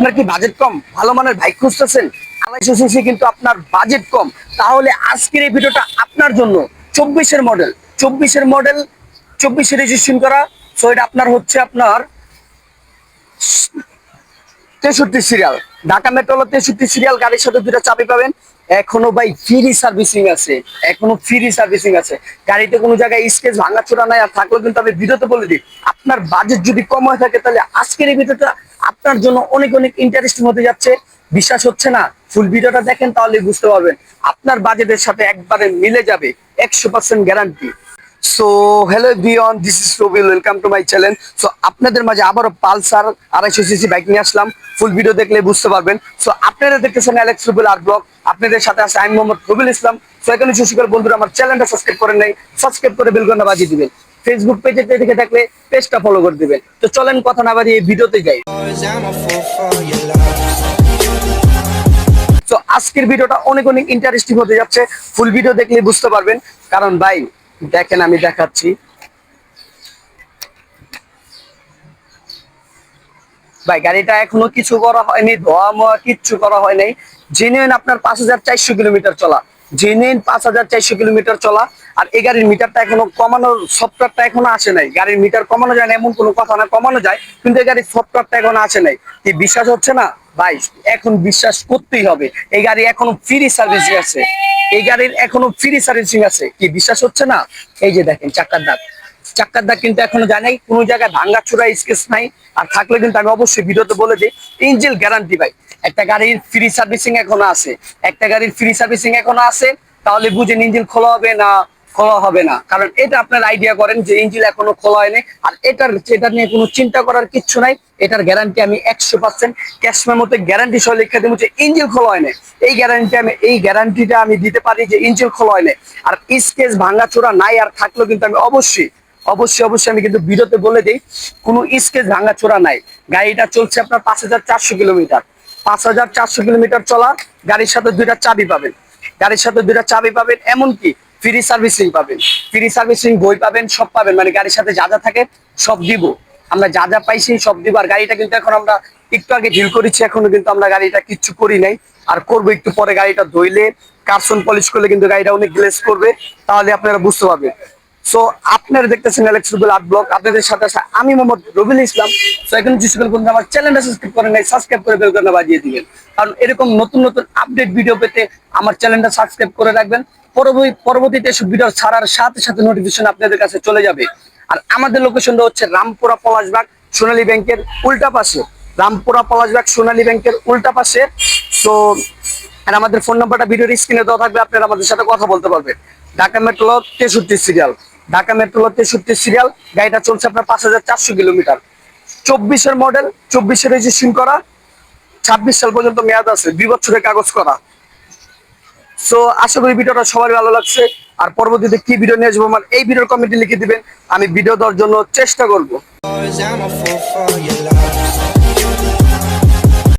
আপনার কি বাজেট কম? ভালো মানের বাইক খুঁজতেছেন? আড়াইশো সিসি কিন্তু আপনার বাজেট কম। তাহলে আজকের এই ভিডিওটা আপনার জন্য। চব্বিশের মডেল চব্বিশের মডেল চব্বিশে রেজিস্ট্রেশন করা। সো এটা আপনার হচ্ছে আপনার তেষট্টি সিরিয়াল ঢাকা মেট্রোল তেষট্টি সিরিয়াল গাড়ির সাথে দুটা চাবি পাবেন। এখনও ভাই ফ্রি সার্ভিসিং আছে। এখনও ফ্রি সার্ভিসিং আছে। গাড়িতে কোনো জায়গায় স্কেচ ভাঙা ভাঙাচোরা নাই। আর থাকলেও কিন্তু আমি ভিডিওতে বলে দিই, আপনার বাজেট যদি কম হয়ে থাকে, তাহলে আজকের এই ভিডিওটা আপনার জন্য অনেক অনেক ইন্টারেস্টিং হতে যাচ্ছে। বিশ্বাস হচ্ছে না? ফুল ভিডিওটা দেখেন তাহলে বুঝতে পারবেন। আপনার বাজেটের সাথে একবারে মিলে যাবে, একশো পার্সেন্ট গ্যারান্টি সো হ্যালো বিয়ন this is Rabil welcome to my channel so আপনাদের মাঝে আবারও পালসার আড়াইশো সিসি বাইক নিয়ে আসলাম। ফুল ভিডিও দেখলে বুঝতে পারবেন। সো আপনারা দেখতেছেন অ্যালেক্স রুবেল আর্ট ব্লগ আপনাদের সাথে আছে আমি মোহাম্মদ রবিল ইসলাম। সো এখানে শিশুকার বন্ধুরা, আমার চ্যানেলটা সাবস্ক্রাইব করেন নাই সাবস্ক্রাইব করে বেলকনটা বাজিয়ে দিবেন। ফেসবুক পেজে দেখে থাকলে পেজটা ফলো করে দিবেন। তো চলেন কথা না বাড়িয়ে ভিডিওতে যাই. তো আজকের ভিডিওটা অনেক অনেক ইন্টারেস্টিং হতে যাচ্ছে। ফুল ভিডিও দেখলে বুঝতে পারবেন। কারণ ভাই, দেখেন আমি দেখাচ্ছি। ভাই, গাড়িটা এখনও কিছু করা হয়নি ধোয়া মোয়া কিচ্ছু করা হয় নাই জেনুইন আপনার পাঁচ হাজার চারশো কিলোমিটার চলা। জেনুইন পাঁচ হাজার চারশো কিলোমিটার চলা। আর এই গাড়ির মিটারটা এখনও কমানোর সফটওয়্যারটা এখনও আসে নাই। গাড়ির মিটার কমানো যায় না, এমন কোনো কথা না, কমানো যায়, কিন্তু এই গাড়ির সফটওয়্যারটা এখনও আসে নাই। কি বিশ্বাস হচ্ছে না? ভাই, এখন বিশ্বাস করতেই হবে। এই গাড়ি এখনও ফ্রি সার্ভিসিং আছে। এই গাড়ির এখনও ফ্রি সার্ভিসিং আছে। কি বিশ্বাস হচ্ছে না? এই যে দেখেন, চাকার দাগ। চাক্কার দাগ কিন্তু এখনও যায় নাই, কোনো জায়গায় ভাঙ্গা চূড়া স্কেচ নাই। আর থাকলে কিন্তু আমি অবশ্যই ভিডিওতে বলে দিই, ইঞ্জিল গ্যারান্টি ভাই, একটা গাড়ির ফ্রি সার্ভিসিং এখনও আছে। একটা গাড়ির ফ্রি সার্ভিসিং এখনও আছে, তাহলে বুঝেন ইঞ্জিন খোলা হবে না, খোলা হবে না। কারণ এটা আপনার আইডিয়া করেন যে ইঞ্জিন এখনও খোলা হয়নি। আর এটার এটা নিয়ে কোনো চিন্তা করার কিচ্ছু নাই। এটার গ্যারান্টি আমি একশো পার্সেন্ট ক্যাশ মেমোতে গ্যারান্টি সহ লিখে দেবো যে ইঞ্জিন খোলা হয়নি। এই গ্যারান্টি আমি, এই গ্যারান্টিটা আমি দিতে পারি যে ইঞ্জিন খোলা হয়নি। আর স্কেচ ভাঙা চোরা নাই আর থাকলেও কিন্তু আমি অবশ্যই অবশ্যই অবশ্যই আমি কিন্তু ভিডিওতে বলে দিই, কোনো স্কেচ ভাঙা চোরা নাই। গাড়িটা চলছে আপনার পাঁচ হাজার চারশো কিলোমিটার। পাঁচ হাজার চারশো কিলোমিটার চলা গাড়ির সাথে দুইটা চাবি পাবেন। গাড়ির সাথে দুইটা চাবি পাবেন, এমনকি ফ্রি সার্ভিসিং পাবেন। ফ্রি সার্ভিসিং বই পাবেন, সব পাবেন। মানে গাড়ির সাথে যা যা থাকে সব দিব। আমরা যা যা পাইছি সব দিব। আর গাড়িটা কিন্তু এখন আমরা একটু আগে ঢিল করেছি, এখনও কিন্তু আমরা গাড়িটা কিচ্ছু করি নাই। আর করব একটু পরে গাড়িটা ধইলে, কার্সন পলিশ করলে কিন্তু গাড়িটা অনেক গ্লেস করবে। তাহলে আপনারা বুঝতে পারবেন। সো আপনারা দেখতেছেন অ্যালেক্স রুবেল আপনাদের সাথে আমি মোহাম্মদ রবিল ইসলাম। সো এখন আমার চ্যানেলটা সাবস্ক্রাইব করেন নাই সাবস্ক্রাইব করে বেল বাজিয়ে দিবেন। কারণ এরকম নতুন নতুন আপডেট ভিডিও পেতে আমার চ্যানেলটা সাবস্ক্রাইব করে রাখবেন। পরবর্তী, পরবর্তীতে এসব ভিডিও ছাড়ার সাথে সাথে নোটিফিকেশন আপনাদের কাছে চলে যাবে। আর আমাদের লোকেশনটা হচ্ছে রামপুরা পলাশবাগ, সোনালী ব্যাংকের উল্টা পাশে। রামপুরা পলাশবাগ, সোনালী ব্যাংকের উল্টা পাশে। সো আর আমাদের ফোন নাম্বারটা ভিডিওর স্ক্রিনে দেওয়া থাকবে, আপনারা আমাদের সাথে কথা বলতে পারবেন। ঢাকা মেট্রো তেষট্টি সিরিয়াল ঢাকা মেট্রো তেষট্টি সিরিয়াল গাড়িটা চলছে আপনার পাঁচ হাজার চারশো কিলোমিটার। চব্বিশের মডেল চব্বিশে রেজিস্ট্রেশন করা, ছাব্বিশ সাল পর্যন্ত মেয়াদ আছে, দুই বছরের কাগজ করা। সো আশা করি ভিডিওটা সবার ভালো লাগছে। আর পরবর্তীতে কি ভিডিও নিয়ে আসব আমার এই ভিডিওর কমেন্টে লিখে দিবেন। আমি ভিডিও দেওয়ার জন্য চেষ্টা করব।